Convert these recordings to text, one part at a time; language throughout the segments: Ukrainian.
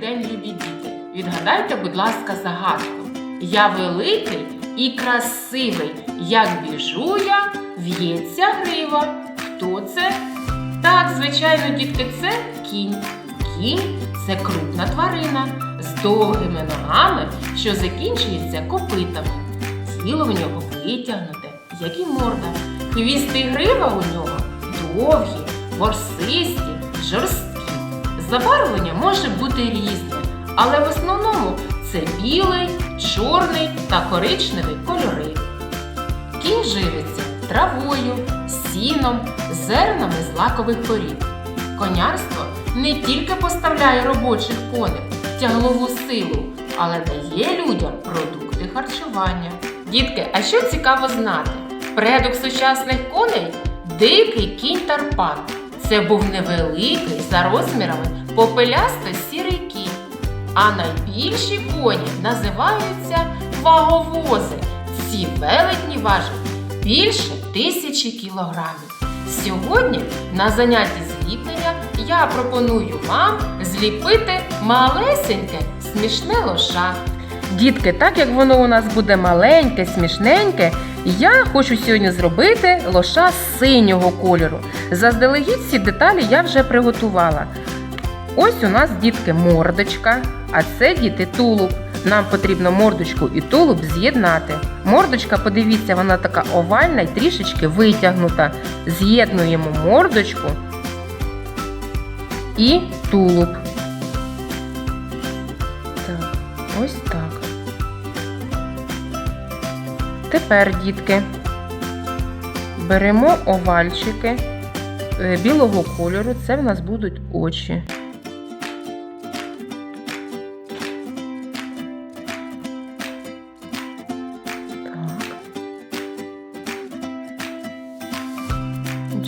день, любі діти. Відгадайте, будь ласка, загадку. Я великий і красивий. Як біжу я, в'ється грива. Хто це? Так, звичайно, дітки, це кінь. Кінь це крупна тварина з довгими ногами, що закінчується копитами. Тіло в нього витягнуте, як і морда. Хвіст і грива у нього довгі, ворсисті, жорсткі. Забарвлення може бути різне, але в основному це білий, чорний та коричневий кольори. Кінь живиться травою, сіном, зернами злакових порід. Конярство не тільки поставляє робочих коней, тяглову силу, але дає людям продукти харчування. Дітки, а що цікаво знати? Предок сучасних коней дикий кінь Тарпан. Це був невеликий за розмірами попелясто сірий кінь. А найбільші коні називаються ваговози. Ці велетні важать більше тисячі кілограмів. Сьогодні на занятті зліплення я пропоную вам зліпити малесеньке смішне лоша. Дітки, так як воно у нас буде маленьке, смішненьке, я хочу сьогодні зробити лоша синього кольору. Заздалегідь всі деталі я вже приготувала. Ось у нас дітки мордочка, а це діти тулуб. Нам потрібно мордочку і тулуб з'єднати. Мордочка, подивіться, вона така овальна і трішечки витягнута. З'єднуємо мордочку і тулуб. Так, ось так. Тепер, дітки, беремо овальчики е, білого кольору. Це в нас будуть очі.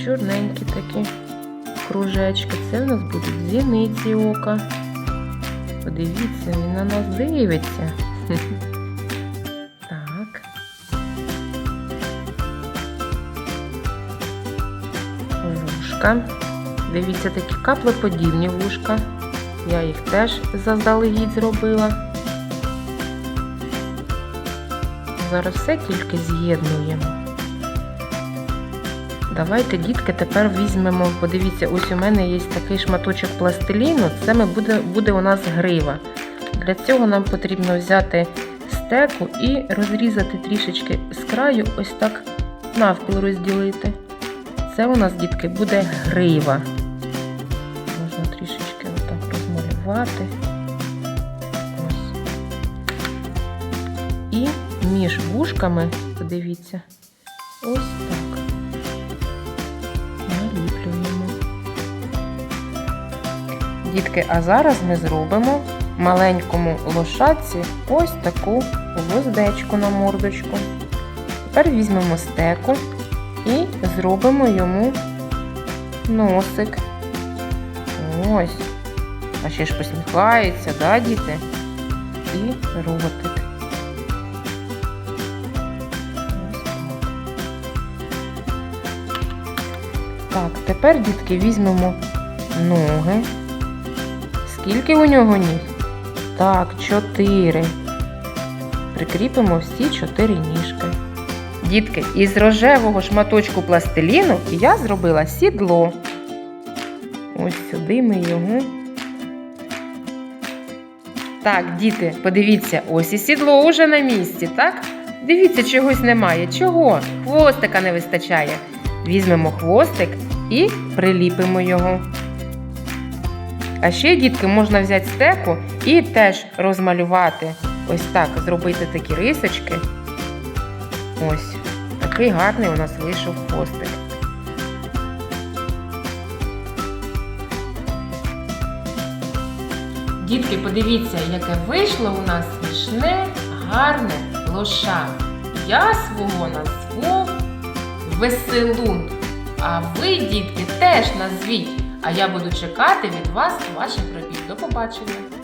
Чорненькі такі кружечки. Це в нас будуть зіниці ока. Подивіться, він на нас дивиться. Так. Вушка. Дивіться, такі каплеподібні вушка. Я їх теж заздалегідь зробила. Зараз все тільки з'єднуємо. Давайте, дітки, тепер візьмемо, подивіться, ось у мене є такий шматочок пластиліну, це буде, буде у нас грива. Для цього нам потрібно взяти стеку і розрізати трішечки з краю, ось так навпіл розділити. Це у нас, дітки, буде грива. Можна трішечки отак розмалювати. Ось. І між вушками, подивіться, ось так. Дітки, а зараз ми зробимо маленькому лошадці ось таку гвоздечку на мордочку. Тепер візьмемо стеку і зробимо йому носик. Ось. А ще ж посміхається, да, діти? І ротик. Так. Тепер, дітки, візьмемо ноги. Скільки у нього ніг? Так, чотири. Прикріпимо всі чотири ніжки. Дітки, із рожевого шматочку пластиліну я зробила сідло. Ось сюди ми його. Так, діти, подивіться, ось і сідло уже на місці, так? Дивіться, чогось немає. Чого? Хвостика не вистачає. Візьмемо хвостик і приліпимо його. А ще, дітки, можна взяти стеку і теж розмалювати. Ось так, зробити такі рисочки. Ось, такий гарний у нас вийшов хвостик. Дітки, подивіться, яке вийшло у нас смішне, гарне лоша. Я свого назву веселун. А ви, дітки, теж назвіть. А я буду чекати від вас ваших робіт. До побачення!